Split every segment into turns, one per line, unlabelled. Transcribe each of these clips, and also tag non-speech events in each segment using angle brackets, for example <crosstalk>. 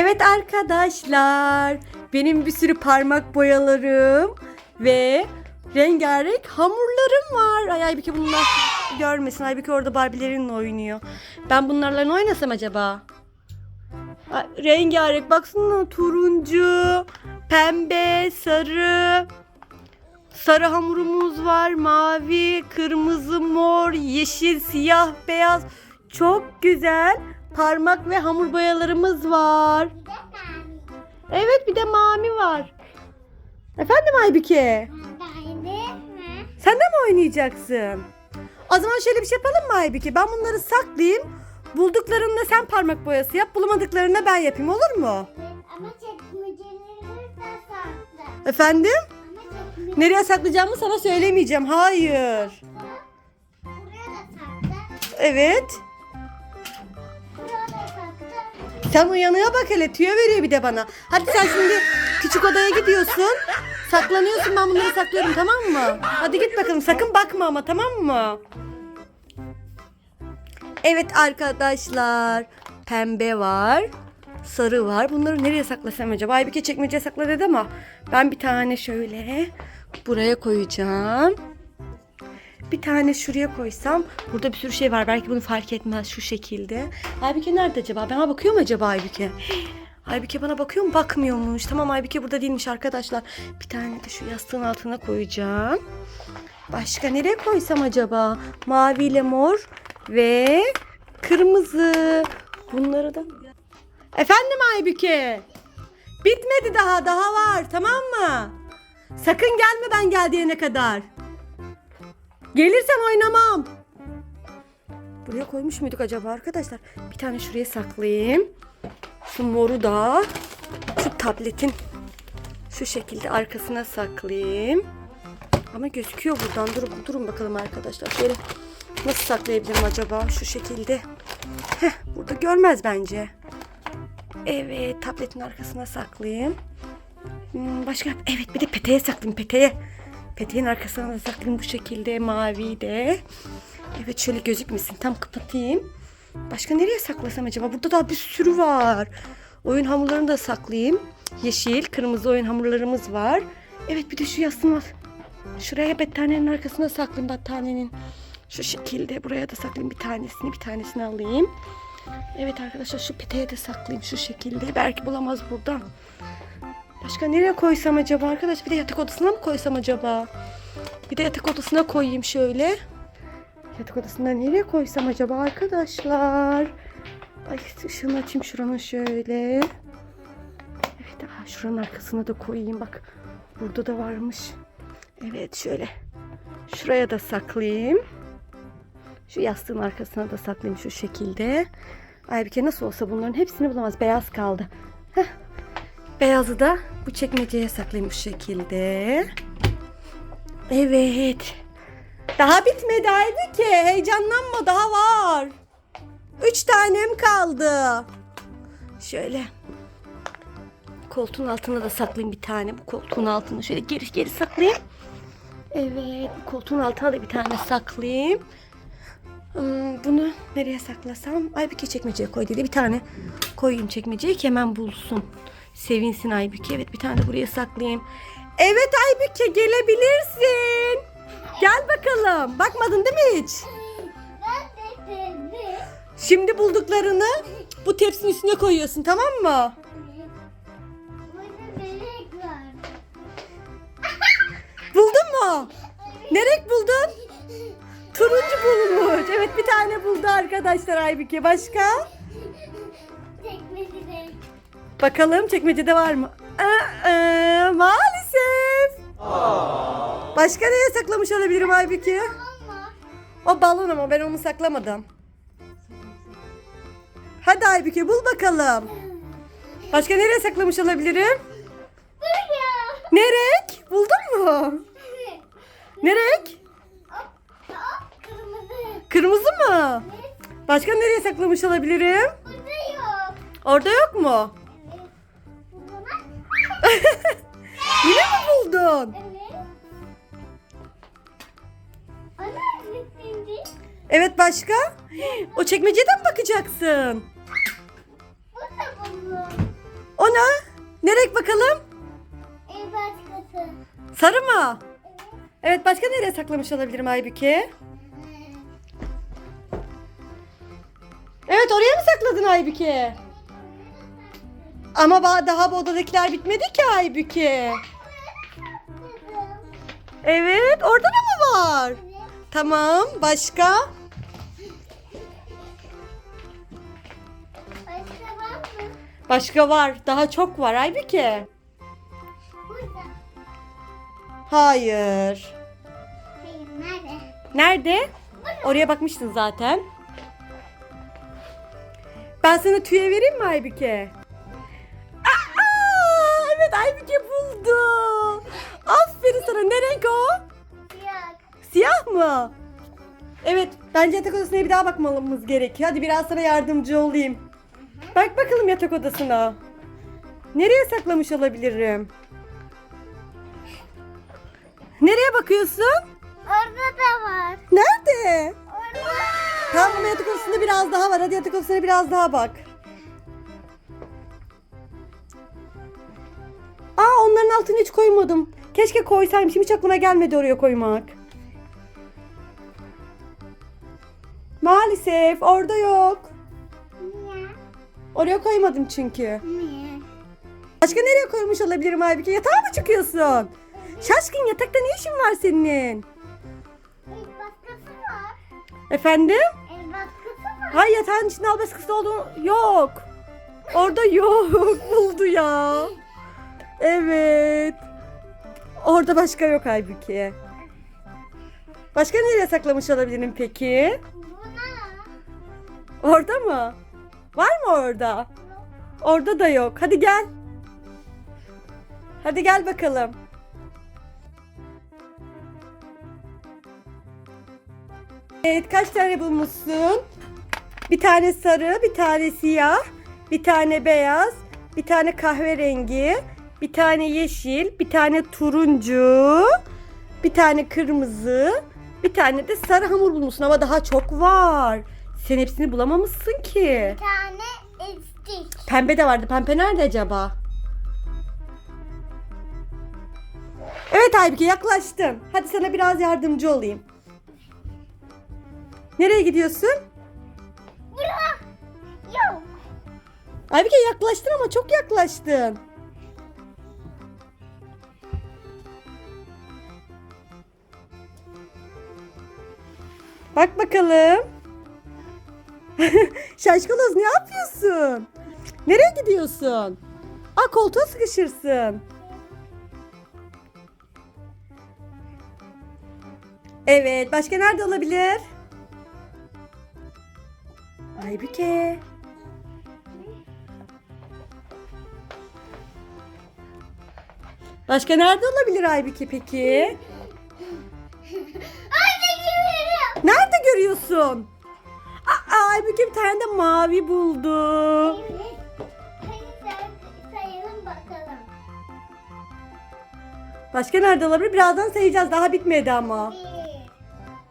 Evet arkadaşlar, benim bir sürü parmak boyalarım ve rengarenk hamurlarım var. Ay Aybüke bunlar görmesin. Aybüke orada Barbie'lerinle oynuyor. Ben bunlarla ne oynasam acaba? Ay, rengarenk baksana turuncu, pembe, sarı. Sarı hamurumuz var. Mavi, kırmızı, mor, yeşil, siyah, beyaz. Çok güzel parmak ve hamur boyalarımız var. Evet bir de mami var. Efendim Aybüke? Sen de mi oynayacaksın? O zaman şöyle bir şey yapalım mı Aybüke? Ben bunları saklayayım. Bulduklarında sen parmak boyası yap. Bulamadıklarında ben yapayım olur mu?
Ama de.
Efendim? Nereye saklayacağımı sana söylemeyeceğim. Hayır.
buraya da saklı.
Evet. Sen uyanığa bak hele tüyo veriyor bir de bana. Hadi sen şimdi küçük odaya gidiyorsun. Saklanıyorsun ben bunları saklıyorum tamam mı? Hadi git bakalım sakın bakma ama tamam mı? Evet arkadaşlar. Pembe var. Sarı var. Bunları nereye saklasam acaba? Aybüke çekmeceye sakla dedi ama ben bir tane şöyle buraya koyacağım. Bir tane şuraya koysam burada bir sürü şey var. Belki bunu fark etmez şu şekilde. Aybüke nerede acaba? Bana bakıyor mu acaba Aybüke? <gasps> Aybüke bana bakıyor mu? Bakmıyormuş. Tamam Aybüke burada değilmiş arkadaşlar. Bir tane de şu yastığın altına koyacağım. Başka nereye koysam acaba? Mavi ile mor ve kırmızı. Bunları da... Efendim Aybüke? Bitmedi daha. Daha var. Tamam mı? Sakın gelme ben gel diyene kadar. Gelirsem oynamam. Buraya koymuş muyduk acaba arkadaşlar? Bir tane şuraya saklayayım. Şu moru da şu tabletin şu şekilde arkasına saklayayım. Ama gözüküyor buradan. Durun, durun bakalım arkadaşlar. Şöyle nasıl saklayabilirim acaba? Şu şekilde. Heh, burada görmez bence. Evet, tabletin arkasına saklayayım. Hmm, başka evet bir de peteğe saklayayım peteğe. Peteğin arkasına da saklayayım bu şekilde mavi de. Evet şöyle gözükmesin. Tam kapatayım. Başka nereye saklasam acaba? Burada daha bir sürü var. Oyun hamurlarını da saklayayım. Yeşil, kırmızı oyun hamurlarımız var. Evet bir de şu yastığım. Şuraya battaniyenin arkasına saklayayım battaniyenin. Şu şekilde buraya da saklayayım bir tanesini bir tanesini alayım. Evet arkadaşlar şu peteğe de saklayayım şu şekilde. Belki bulamaz buradan. Başka nereye koysam acaba arkadaş? Bir de yatak odasına mı koysam acaba? Bir de yatak odasına koyayım şöyle. Yatak odasına nereye koysam acaba arkadaşlar? Ay ışığını açayım şuranın şöyle. Evet aha, şuranın arkasına da koyayım bak. Burada da varmış. Evet şöyle. Şuraya da saklayayım. Şu yastığın arkasına da saklayayım şu şekilde. Aybüke nasıl olsa bunların hepsini bulamaz. Beyaz kaldı. Heh. Beyazı da bu çekmeceye saklayayım bu şekilde. Evet. Daha bitmedi Aybüke. Heyecanlanma daha var. Üç tanem kaldı. Şöyle. Koltuğun altına da saklayayım bir tane. Bu koltuğun altına şöyle geri geri saklayayım. Evet. bu Koltuğun altına da bir tane saklayayım. Hmm, bunu nereye saklasam? Aybüke çekmeceye koy dedi. Bir tane koyayım çekmeceye ki hemen bulsun. Sevinsin Aybüke. Evet bir tane de buraya saklayayım. Evet Aybüke gelebilirsin. Gel bakalım. Bakmadın değil mi hiç? Şimdi bulduklarını bu tepsinin üstüne koyuyorsun tamam mı? <laughs> Buldun mu? Ne renk buldun? <laughs> Turuncu bulmuş. Evet bir tane buldu arkadaşlar Aybüke. Başka? Bakalım çekmecede var mı? Aa, maalesef. Başka neye saklamış olabilirim?
Ama
O balon ama ben onu saklamadım. Hadi Aybüke bul bakalım. Başka nereye saklamış olabilirim?
buraya.
Ne renk? Buldun mu? Ne renk?
Hop, hop, kırmızı.
Kırmızı mı? Başka nereye saklamış olabilirim?
Burada yok.
Orada yok mu? <laughs> Yine mi buldun?
Evet. Ana şimdi.
Evet başka? O çekmeceden mi bakacaksın?
Bu da buldum.
renk bakalım?
En başkası.
Sarı mı? Evet başka nereye saklamış olabilirim Aybüke? Evet oraya mı sakladın Aybüke? Ama ba- daha bu odadakiler bitmedi ki Aybüke. Evet orada da mı var? Tamam başka?
Başka var mı?
Başka var. Daha çok var Aybüke.
Burada.
Hayır.
Hayır nerede?
Nerede? Oraya bakmıştın zaten. Ben sana tüye vereyim mi Aybüke? Aybüke buldu. Aferin sana. Ne renk o?
Yok.
Siyah mı? Evet. Bence yatak odasına bir daha bakmamız gerekiyor. Hadi biraz sana yardımcı olayım. Bak bakalım yatak odasına. Nereye saklamış olabilirim? Nereye bakıyorsun?
Orada da var.
Nerede?
Orada.
Tamam ama yatak odasında biraz daha var. Hadi yatak odasına biraz daha bak. Aa onların altını hiç koymadım. Keşke koysaymışım. Hiç aklıma gelmedi oraya koymak. Maalesef orada yok.
Niye?
Oraya koymadım çünkü.
Niye?
Başka nereye koymuş olabilirim Aybüke? Yatağa mı çıkıyorsun? Şaşkın yatakta ne işin var senin?
El baskısı var.
Efendim?
El baskısı var.
Hay yatağın içinde al baskısı olduğu yok. Orada yok. <laughs> Buldu ya. Evet. Orada başka yok Aybüke. Başka nereye saklamış olabilirim peki? Orada mı? Var mı orada? Orada da yok. Hadi gel. Hadi gel bakalım. Evet kaç tane bulmuşsun? Bir tane sarı, bir tane siyah, bir tane beyaz, bir tane kahverengi, bir tane yeşil, bir tane turuncu, bir tane kırmızı, bir tane de sarı hamur bulmuşsun ama daha çok var. Sen hepsini bulamamışsın ki.
Bir tane istik.
Pembe de vardı. Pembe nerede acaba? Evet Aybüke yaklaştın. Hadi sana biraz yardımcı olayım. Nereye gidiyorsun?
Bura. Yok.
Aybüke yaklaştın ama çok yaklaştın. Bakalım. <laughs> Şaşkaloz ne yapıyorsun? Nereye gidiyorsun? Aa koltuğa sıkışırsın. Evet başka nerede olabilir? Aybüke. Başka nerede olabilir Aybüke peki? Görüyorsun? Aa, Aybüke bir tane de mavi buldu.
Evet. Hadi say- sayalım bakalım.
Başka nerede olabilir? Birazdan sayacağız. Daha bitmedi ama.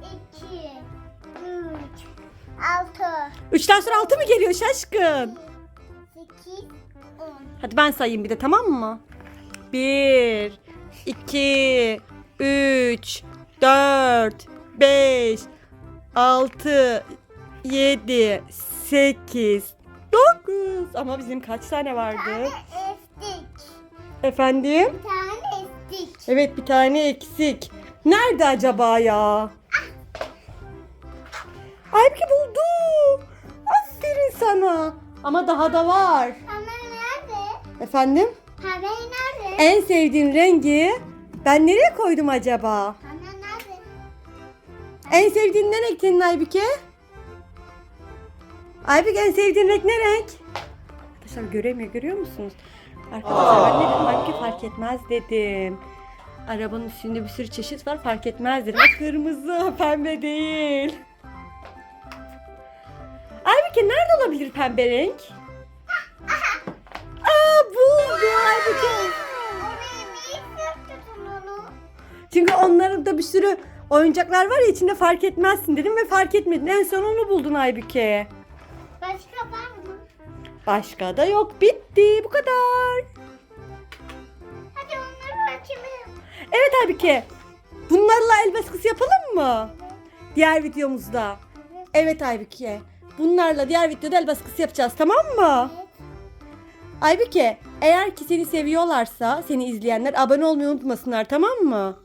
Bir, iki, üç, altı,
Üçten sonra altı mı geliyor şaşkın?
sekiz, on.
Hadi ben sayayım bir de tamam mı? Bir, iki, üç, dört, beş, altı, yedi, sekiz, dokuz. Ama bizim kaç tane
Bir
vardı?
tane estik.
Efendim?
Bir tane estik.
Evet bir tane eksik. Nerede acaba ya? Aybüke buldu. Aferin sana. Ama daha da var.
Pembe nerede?
Efendim?
Pembe nerede?
En sevdiğin rengi ben nereye koydum acaba? En sevdiğin ne renk senin Aybüke? Aybüke en sevdiğin renk ne renk? Arkadaşlar göremiyor görüyor musunuz? Arkadaşlar ben ne dedim Aybüke fark etmez dedim. Arabanın üstünde bir sürü çeşit var fark etmez dedim. Kırmızı pembe değil. Aybüke nerede olabilir pembe renk? Aa buldu Aybüke. Çünkü onların da bir sürü Oyuncaklar var ya içinde fark etmezsin dedim ve fark etmedin. En son onu buldun Aybüke.
Başka var mı?
Başka da yok. Bitti. Bu kadar. Hadi onları açalım. Evet Aybüke. Bunlarla el baskısı yapalım mı? Diğer videomuzda. Evet Aybüke. Bunlarla diğer videoda el baskısı yapacağız tamam mı? Aybüke eğer ki seni seviyorlarsa seni izleyenler abone olmayı unutmasınlar tamam mı?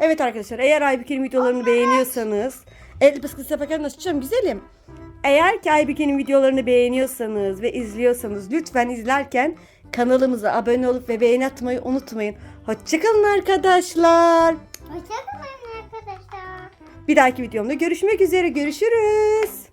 Evet arkadaşlar eğer Aybike'nin videolarını beğeniyorsanız el baskısı yaparken nasıl tutacağım güzelim. Eğer ki Aybike'nin videolarını beğeniyorsanız ve izliyorsanız lütfen izlerken kanalımıza abone olup ve beğeni atmayı unutmayın. Hoşçakalın arkadaşlar.
Hoşçakalın arkadaşlar.
Bir dahaki videomda görüşmek üzere. Görüşürüz.